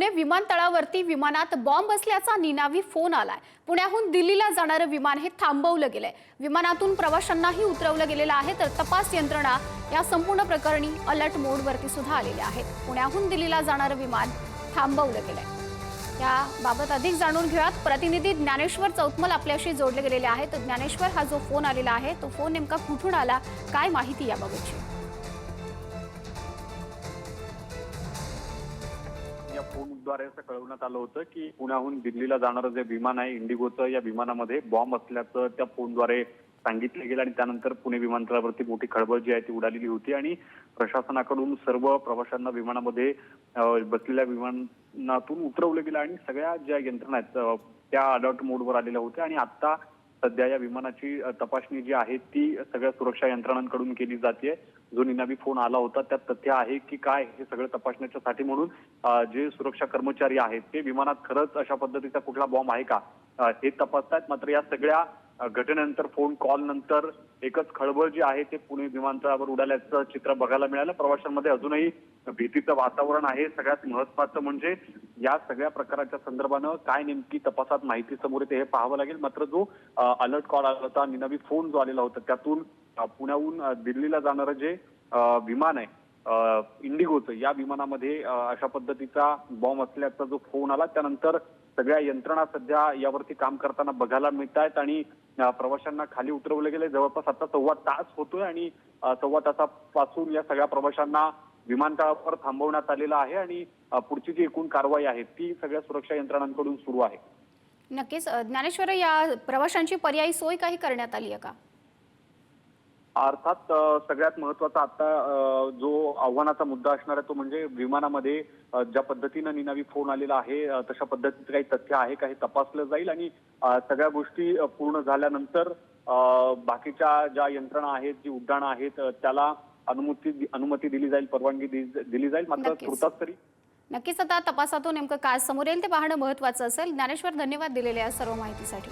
पुणे विमानतळावरती विमानात बॉम्ब असल्याचा निनावी फोन आलाय. पुण्याहून दिल्लीला जाणारं विमान हे थांबवलं गेलंय. विमानातून प्रवाशांनाही उतरवलं गेलेलं आहे तर तपास यंत्रणा या संपूर्ण प्रकरणी अलर्ट मोडवरती सुद्धा आलेल्या आहेत पुण्याहून दिल्लीला जाणारं विमान थांबवलं गेलंय. याबाबत अधिक जाणून घेऊयात. प्रतिनिधी ज्ञानेश्वर चौतमल आपल्याशी जोडले गेलेले आहेत. ज्ञानेश्वर हा जो फोन आलेला आहे तो फोन नेमका कुठून आला? काय माहिती याबाबतची? फोनद्वारे असं कळवण्यात आलं होतं की पुण्याहून दिल्लीला जाणारं जे विमान आहे इंडिगोचं या विमानामध्ये बॉम्ब असल्याचं त्या फोनद्वारे सांगितलं गेलं आणि त्यानंतर पुणे विमानतळावरती मोठी खळबळ जी आहे ती उडालेली होती आणि प्रशासनाकडून सर्व प्रवाशांना विमानामध्ये बसलेल्या विमानातून उतरवलं गेलं आणि सगळ्या ज्या यंत्रणा आहेत त्या अलर्ट मोडवर आलेल्या होत्या आणि आता सध्या या विमानाची तपासणी जी आहे ती सगळ्या सुरक्षा यंत्रणांकडून केली जाते. जो निनावी फोन आला होता त्यात तथ्य आहे की काय हे सगळं तपासण्याच्यासाठी म्हणून जे सुरक्षा कर्मचारी आहेत ते विमानात खरंच अशा पद्धतीचा कुठला बॉम्ब आहे का? हे तपासतायत. मात्र या सगळ्या घटनेनंतर फोन कॉल नंतर एकच खळबळ जी आहे ते पुणे विमानतळावर उडाल्याचं चित्र बघायला मिळालं. प्रवाशांमध्ये अजूनही भीतीचं वातावरण आहे. सगळ्यात महत्वाचं म्हणजे या सगळ्या प्रकाराच्या संदर्भानं काय नेमकी तपासात माहिती समोर येते हे पाहावं लागेल. मात्र जो अलर्ट कॉल आला होता निनावी फोन जो आलेला होता त्यातून पुण्याहून दिल्लीला जाणारं जे विमान आहे इंडिगोचं या विमानामध्ये अशा पद्धतीचा बॉम्ब असल्याचा जो फोन आला त्यानंतर सगळ्या यंत्रणा सध्या यावरती काम करताना बघायला मिळत आहेत आणि प्रवाशांना खाली उतरवले गेले. जवळपास आता सव्वा तास होतोय आणि सव्वा तासापासून या सगळ्या प्रवाशांना विमानतळावर थांबवण्यात आलेलं आहे आणि पुढची जी एकूण कारवाई आहे ती सगळ्या सुरक्षा यंत्रणांकडून सुरू आहे. नक्कीच. ज्ञानेश्वर या प्रवाशांची पर्यायी सोय काही करण्यात आली आहे का? अर्थात सगळ्यात महत्त्वाचा आता जो आव्हानाचा मुद्दा असणार आहे तो म्हणजे विमानामध्ये ज्या पद्धतीनं निनावी फोन आलेला आहे तशा पद्धतीचं काही तथ्य आहे का हे तपासलं जाईल आणि सगळ्या गोष्टी पूर्ण झाल्यानंतर बाकीच्या ज्या यंत्रणा आहेत जी उड्डाणं आहेत त्याला अनुमती अनुमती दिली जाईल परवानगी दिली जाईल मात्र. तुर्तास तरी. नक्कीच आता तपासातून नेमकं काय समोर येईल ते पाहणं महत्त्वाचं असेल. ज्ञानेश्वर धन्यवाद दिलेल्या सर्व माहितीसाठी.